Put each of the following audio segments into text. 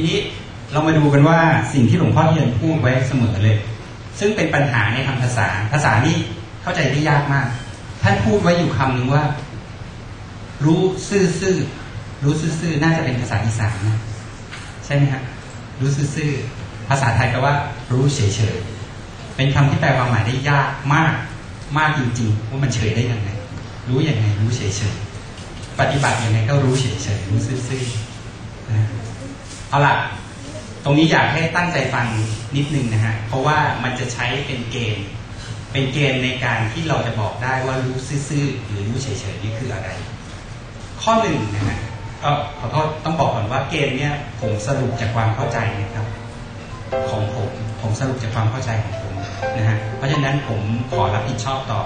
ทีนี้เรามาดูกันว่าสิ่งที่หลวงพ่อเทียนพูดไว้เสมอเลย ซึ่งเป็นปัญหาในทางภาษา ภาษานี่เข้าใจได้ยากมาก ท่านพูดไว้อยู่คำหนึ่งว่า รู้ซื่อๆรู้ซื่อๆน่าจะเป็นภาษาอีสานนะใช่ไหมฮะรู้ซื่อๆภาษาไทยแปลว่า รู้เฉยๆเป็นคำที่แปลความหมายได้ยากมากมากจริงๆว่ามันเฉยได้ยังไงรู้ยังไงรู้เฉยๆปฏิบัติยังไงก็รู้เฉยๆรู้ซื่อๆนะ เอาล่ะ ตรงนี้อยากให้ตั้งใจฟังนิดนึงนะฮะ เพราะว่ามันจะใช้เป็นเกณฑ์ เป็นเกณฑ์ในการที่เราจะบอกได้ว่ารู้ซื่อหรือรู้เฉยๆนี่คืออะไร ข้อหนึ่งนะฮะเออขอโทษต้องบอกก่อนว่าเกณฑ์เนี่ยผมสรุปจากความเข้าใจนะครับ ของผมผมสรุปจากความเข้าใจของผมนะฮะเพราะฉะนั้นผมขอรับผิดชอบต่อ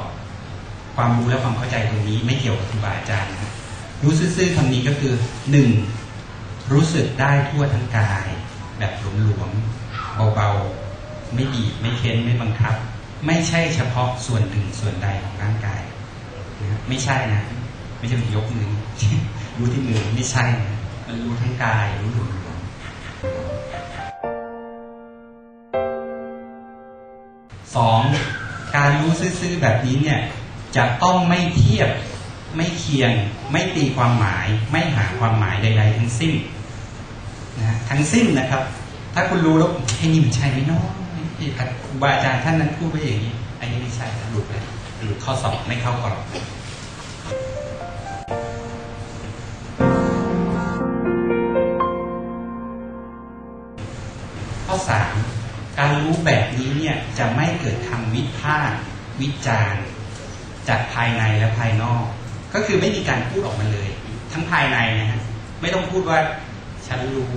ความรู้และความเข้าใจตรงนี้ไม่เกี่ยวกับครูบาอาจารย์นะรู้ซื่อๆคำนี้ก็คือหนึ่ง รู้สึกได้ทั่วทั้งกาย แบบหลวมๆเบาๆ ไม่บีบไม่เค้นไม่บังคับ ไม่ใช่เฉพาะส่วนหนึ่งส่วนใดของร่างกายนะไม่ใช่นะ ไม่ใช่ยกมือรู้ที่มือไม่ใช่นะมันรู้ทั้งกายรู้หลวมๆสองการรู้ซื่อๆแบบนี้เนี่ยจะต้องไม่เทียบ ไม่เคียง ไม่ตีความหมาย ไม่หาความหมายใด ๆ ทั้งสิ้นนะทั้งสิ้นนะครับ ถ้าคุณรู้แล้วไอ้นี่มันใช่ไหมเนาะครูบาอาจารย์ท่านนั้นพูดไว้อย่างนี้อันนี้ไม่ใช่หลุดเลยหลุดข้อสอบไม่เข้ากรอบข้อสามการรู้แบบนี้เนี่ยจะไม่เกิดคำวิพากษ์วิจารณ์จากภายในและภายนอก ก็คือไม่มีการพูดออกมาเลย ทั้งภายในนะฮะไม่ต้องพูดว่าฉันรู้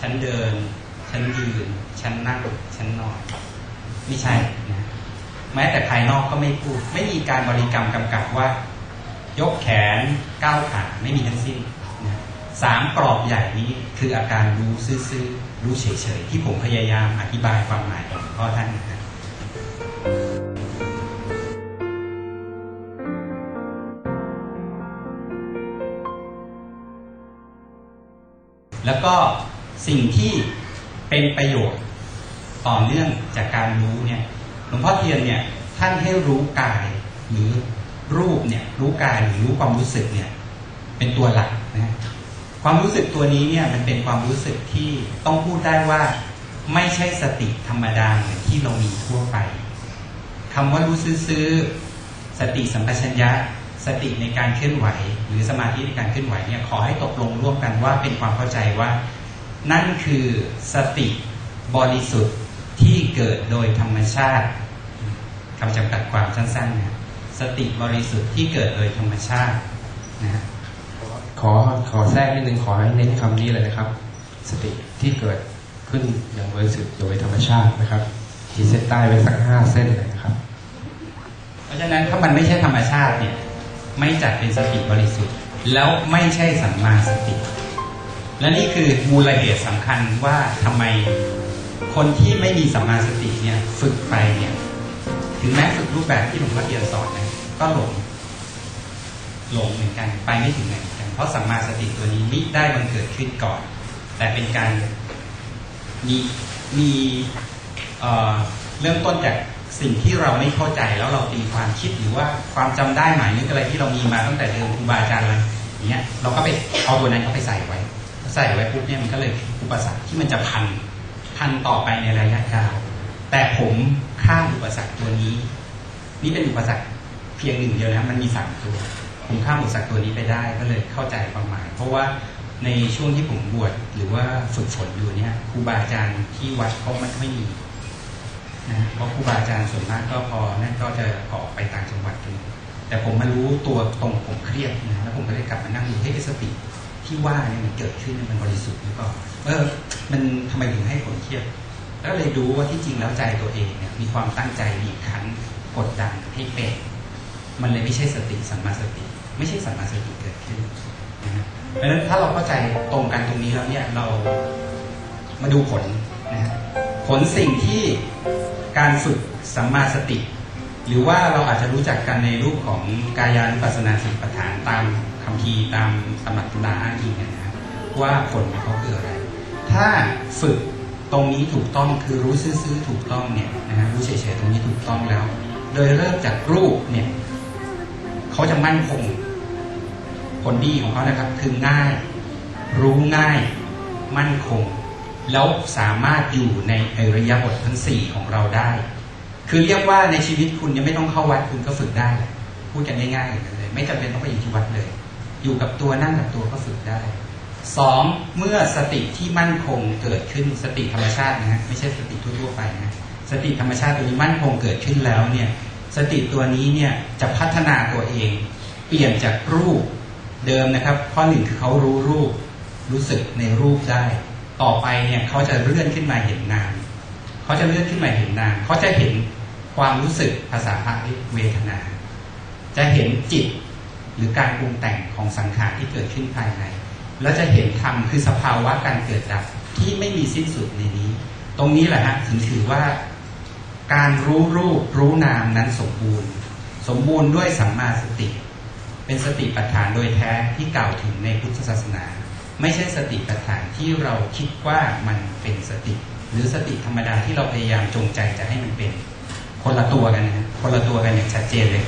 ฉันเดิน ฉันยืน ฉันนั่งฉันนอนไม่ใช่นะแม้แต่ภายนอกก็ไม่พูด ไม่มีการบริกรรมกำกับว่า ยกแขนก้าวขาไม่มีทั้งสิ้นนะสามกรอบใหญ่นี้คืออาการรู้ซื่อๆรู้เฉยๆที่ผมพยายามอธิบายความหมายของพ่อท่านนะ แล้วก็สิ่งที่เป็นประโยชน์ต่อเนื่องจากการรู้เนี่ยหลวงพ่อเทียนเนี่ยท่านให้รู้กายหรือรูปเนี่ยรู้กายหรือรู้ความรู้สึกเนี่ยเป็นตัวหลักนะความรู้สึกตัวนี้เนี่ยมันเป็นความรู้สึกที่ต้องพูดได้ว่าไม่ใช่สติธรรมดาเหมือนที่เรามีทั่วไปคำว่ารู้ซื่อสติสัมปชัญญะ สติในการเคลื่อนไหว หรือสมาธิในการเคลื่อนไหวเนี่ยขอให้ตกลงร่วมกันว่าเป็นความเข้าใจว่า นั่นคือสติบริสุทธิ์ที่เกิดโดยธรรมชาติคำจำกัดความสั้นๆนะสติบริสุทธิ์ที่เกิดโดยธรรมชาตินะฮะขอขอแทรกนิดนึงขอให้เน้นคำนี้เลยนะครับ สติที่เกิดขึ้นอย่างบริสุทธิ์โดยธรรมชาตินะครับขีดเส้นใต้ไว้สักห้าเส้นเลยนะครับ เพราะฉะนั้นถ้ามันไม่ใช่ธรรมชาติเนี่ย ไม่จัดเป็นสติบริสุทธิ์ แล้วไม่ใช่สัมมาสติ และนี่คือมูลเหตุสำคัญว่าทำไมคนที่ไม่มีสัมมาสติเนี่ยฝึกไปเนี่ย ถึงแม้ฝึกรูปแบบที่หลวงพ่อเทียนสอนนะก็หลงหลงเหมือนกันไปไม่ถึงไหนเหมือนกัน เพราะสัมมาสติตัวนี้มิได้บังเกิดขึ้นก่อน แต่เป็นการมีมีเอ่อเริ่มต้นจาก สิ่งที่เราไม่เข้าใจแล้วเราตีความคิดหรือว่าความจำได้หมายนึกอะไรที่เรามีมาตั้งแต่เดิมครูบาอาจารย์อะไรเงี้ยเราก็ไปเอาตัวนั้นเข้าไปใส่ไว้ใส่ไว้ปุ๊บเนี่ยมันก็เลยอุปสรรคที่มันจะพันพันต่อไปในระยะยาวแต่ผมข้ามอุปสรรคตัวนี้ นี่เป็นอุปสรรคเพียงหนึ่งเดียวนะมันมีสามตัว ผมข้ามอุปสรรคตัวนี้ไปได้ก็เลยเข้าใจความหมาย เพราะว่าในช่วงที่ผมบวชหรือว่าฝึกฝนอยู่เนี่ยครูบาอาจารย์ที่วัดเขาไม่ไม่มี นะเพราะครูบาอาจารย์ส่วนมากก็พอนั่นก็จะออกไปต่างจังหวัดกันแต่ผมมารู้ตัวตรงผมเครียดนะแล้วผมก็เลยกลับมานั่งดูให้สติที่ว่าเนี่ยมันเกิดขึ้นมันบริสุทธิ์หรือเปล่าเออมันทำไมถึงให้ผลเครียดแล้วเลยดูว่าที่จริงแล้วใจตัวเองเนี่ยมีความตั้งใจบีบคั้นกดดันให้เป็นมันเลยไม่ใช่สติสัมมาสติ ไม่ใช่สัมมาสติเกิดขึ้นนะเพราะฉะนั้นถ้าเราเข้าใจตรงกันตรงนี้แล้วเนี่ยเรามาดูผลนะผลสิ่งที่ การฝึกสัมมาสติ หรือว่าเราอาจจะรู้จักกันในรูปของกายานุปัสสนาสิปฐานตามคำพีตามตำรับตำราอ้างอิงกันะฮะว่าผลของเขาคืออะไร ถ้าฝึกตรงนี้ถูกต้องคือรู้ซื่อๆถูกต้องเนี่ยนะฮะรู้เฉยๆตรงนี้ถูกต้องแล้ว โดยเริ่มจากรูปเนี่ยเขาจะมั่นคงผลดีของเขานะครับ คือง่าย รู้ง่าย มั่นคง แล้วสามารถอยู่ในอริยบททั้งสี่ของเราได้ คือเรียกว่าในชีวิตคุณยังไม่ต้องเข้าวัดคุณก็ฝึกได้ พูดกันง่ายๆอย่างนั้นเลย ไม่จำเป็นต้องไปอยู่ที่วัดเลย อยู่กับตัวนั่งกับตัวก็ฝึกได้สองเมื่อสติที่มั่นคงเกิดขึ้นสติธรรมชาตินะฮะไม่ใช่สติทั่วๆไปนะสติธรรมชาติตัวนี้มั่นคงเกิดขึ้นแล้วเนี่ยสติตัวนี้เนี่ยจะพัฒนาตัวเอง เปลี่ยนจากรูปเดิมนะครับ ข้อหนึ่งคือเขารู้รูป รู้สึกในรูปได้ ต่อไปเนี่ยเขาจะเลื่อนขึ้นมาเห็นนามเขาจะเลื่อนขึ้นมาเห็นนามเขาจะเห็นความรู้สึกภาษาพระเรียกเวทนา จะเห็นจิตหรือการปรุงแต่งของสังขารที่เกิดขึ้นภายใน แล้วจะเห็นธรรมคือสภาวะการเกิดดับที่ไม่มีสิ้นสุดในนี้ ตรงนี้แหละฮะถึงถือว่าการรู้รูปรู้นามนั้นสมบูรณ์ สมบูรณ์ด้วยสัมมาสติ เป็นสติปัฏฐานโดยแท้ที่กล่าวถึงในพุทธศาสนา ไม่ใช่สติปัฏฐานที่เราคิดว่ามันเป็นสติ หรือสติธรรมดาที่เราพยายามจงใจจะให้มันเป็น คนละตัวกันนะฮะคนละตัวกันอย่างชัดเจนเลย